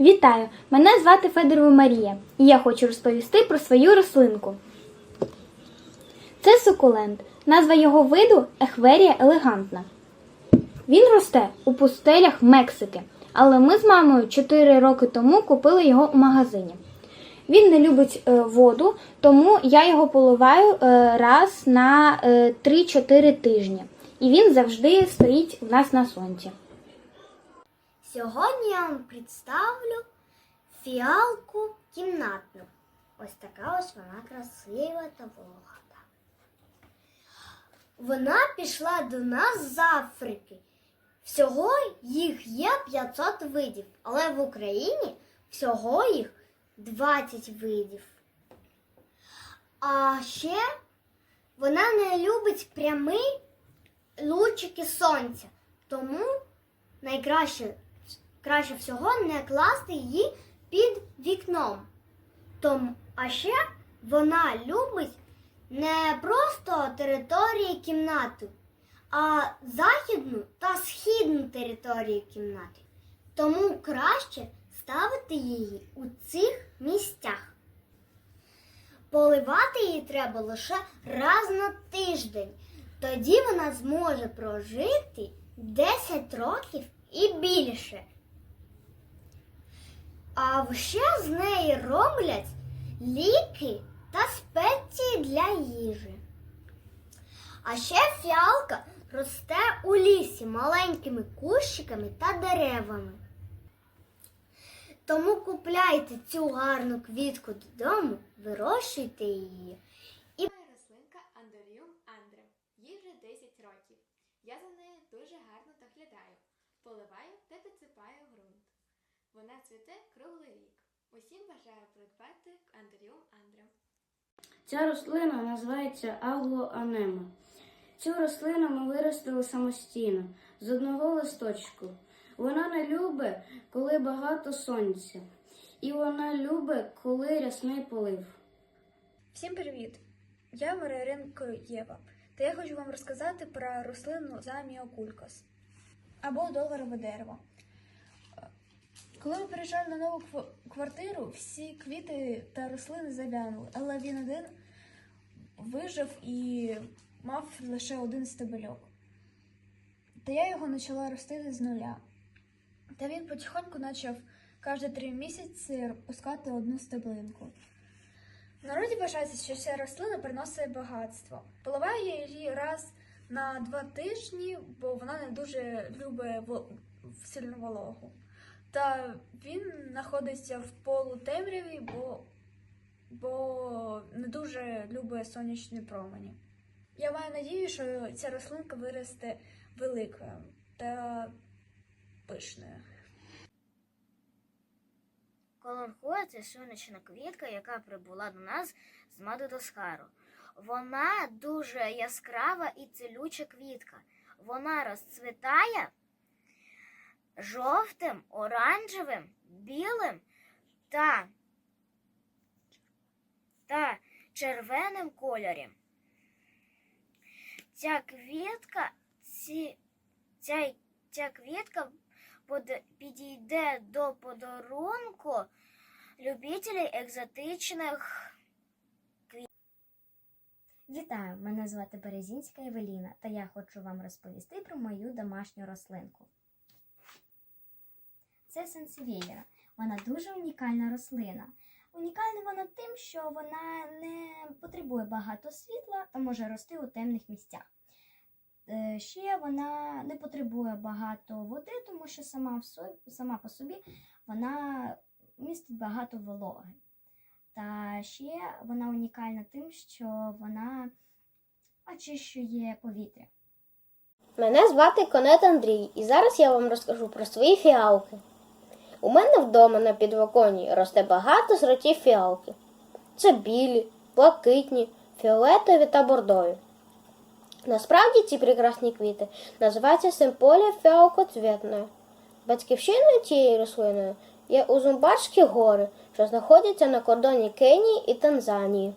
Вітаю! Мене звати Федорова Марія, і я хочу розповісти про свою рослинку. Це сукулент. Назва його виду Ехверія елегантна. Він росте у пустелях Мексики, але ми з мамою 4 роки тому купили його у магазині. Він не любить е, воду, тому я його поливаю е, раз на е, 3-4 тижні. І він завжди стоїть у нас на сонці. Сьогодні я вам представлю фіалку кімнатну. Ось така ось вона красива та волохата. Вона пішла до нас з Африки. Всього їх є 500 видів, але в Україні всього їх 20 видів. А ще вона не любить прямий лучики сонця, тому найкраще краще всього не класти її під вікном. Тому, а ще вона любить не просто території кімнати, а західну та східну територію кімнати. Тому краще ставити її у цих місцях. Поливати її треба лише раз на тиждень. Тоді вона зможе прожити 10 років і більше. А ще з неї роблять ліки та спеції для їжі. А ще фіалка росте у лісі маленькими кущиками та деревами. Тому купляйте цю гарну квітку додому, вирощуйте її. Моя рослинка Андоріум Андре. Їй вже 10 років. Я за нею дуже гарно доглядаю, поливаю та підсипаю. Вона цвіте круглий рік. Усім бажаю придбати Андоріум Андре. Ця рослина називається аглоанема. Цю рослину ми виростили самостійно з одного листочку. Вона не любить, коли багато сонця, і вона любить, коли рясний полив. Всім привіт! Я Маріаренко Єва, та я хочу вам розказати про рослину заміокулькас або доларове дерево. Коли ми переїжджали на нову квартиру, всі квіти та рослини завянули, але він один вижив і мав лише один стебельок. Та я його почала ростити з нуля. Та він потихоньку почав кожні три місяці пускати одну стеблинку. В народі вважається, що ця рослина приносить багатство. Поливаю її раз на два тижні, бо вона не дуже любить сильну вологу. Та він знаходиться в полутемряві, бо, бо не дуже любить сонячні промені. Я маю надію, що ця рослинка виросте великою та пишною. Колонхоя це сонячна квітка, яка прибула до нас з Мадагаскару. Вона дуже яскрава і цілюча квітка. Вона розцвітає жовтим, оранжевим, білим та, та червоним кольорі. Ця квітка, ці, ця, ця квітка под- підійде до подарунку любителей екзотичних. Вітаю! Мене звати Березінська Евеліна, та я хочу вам розповісти про мою домашню рослинку. Це сенсевієра. Вона дуже унікальна рослина. Унікальна вона тим, що вона не потребує багато світла та може рости у темних місцях. Е, Ще вона не потребує багато води, тому що сама, в собі, сама по собі вона містить багато вологи. Та ще вона унікальна тим, що вона очищує повітря. Мене звати Конет Андрій, і зараз я вам розкажу про свої фіалки. У мене вдома на підвоконі росте багато сортів фіалки. Це білі, блакитні, фіолетові та бордові. Насправді ці прекрасні квіти називаються симполія фіалкоцвітною. Батьківщиною цієї рослиною є Узумбарські гори, що знаходяться на кордоні Кенії і Танзанії.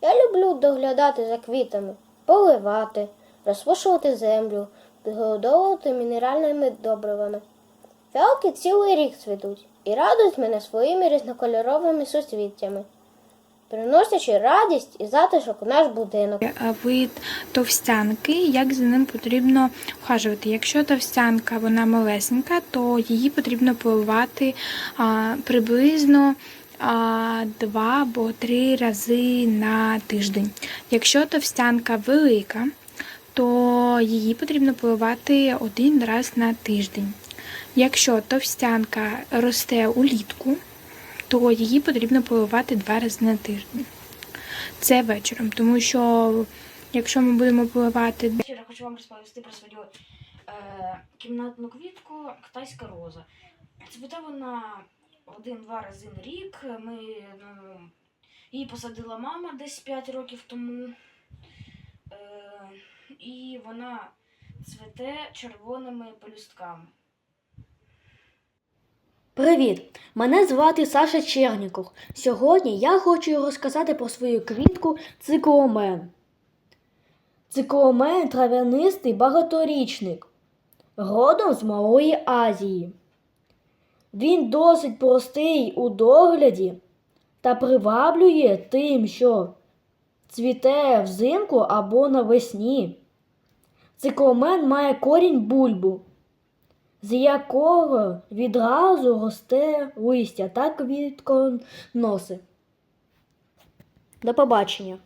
Я люблю доглядати за квітами, поливати, розпушувати землю, підгодовувати мінеральними добривами. Фіалки цілий рік цвітуть і радують мене своїми різнокольоровими суцвіттями, приносячи радість і затишок у наш будинок. Вид товстянки, як за ним потрібно ухажувати. Якщо товстянка вона малесенька, то її потрібно поливати а, приблизно два або три рази на тиждень. Якщо товстянка велика, то її потрібно поливати один раз на тиждень. Якщо товстянка росте улітку, то її потрібно поливати два рази на тиждень. Це вечором, тому що якщо ми будемо поливати Я хочу вам розповісти про свою е, кімнатну квітку китайська роза. Цвіте вона один-два рази на рік. Ми, ну, її посадила мама десь 5 років тому. Е, і вона цвіте червоними пелюстками. Привіт! Мене звати Саша Черніков. Сьогодні я хочу розказати про свою квітку цикломен. Цикломен трав'янистий багаторічник, родом з Малої Азії. Він досить простий у догляді та приваблює тим, що цвіте взимку або навесні. Цикломен має корінь бульбу з якого відразу росте листя та квітконоси. До побачення.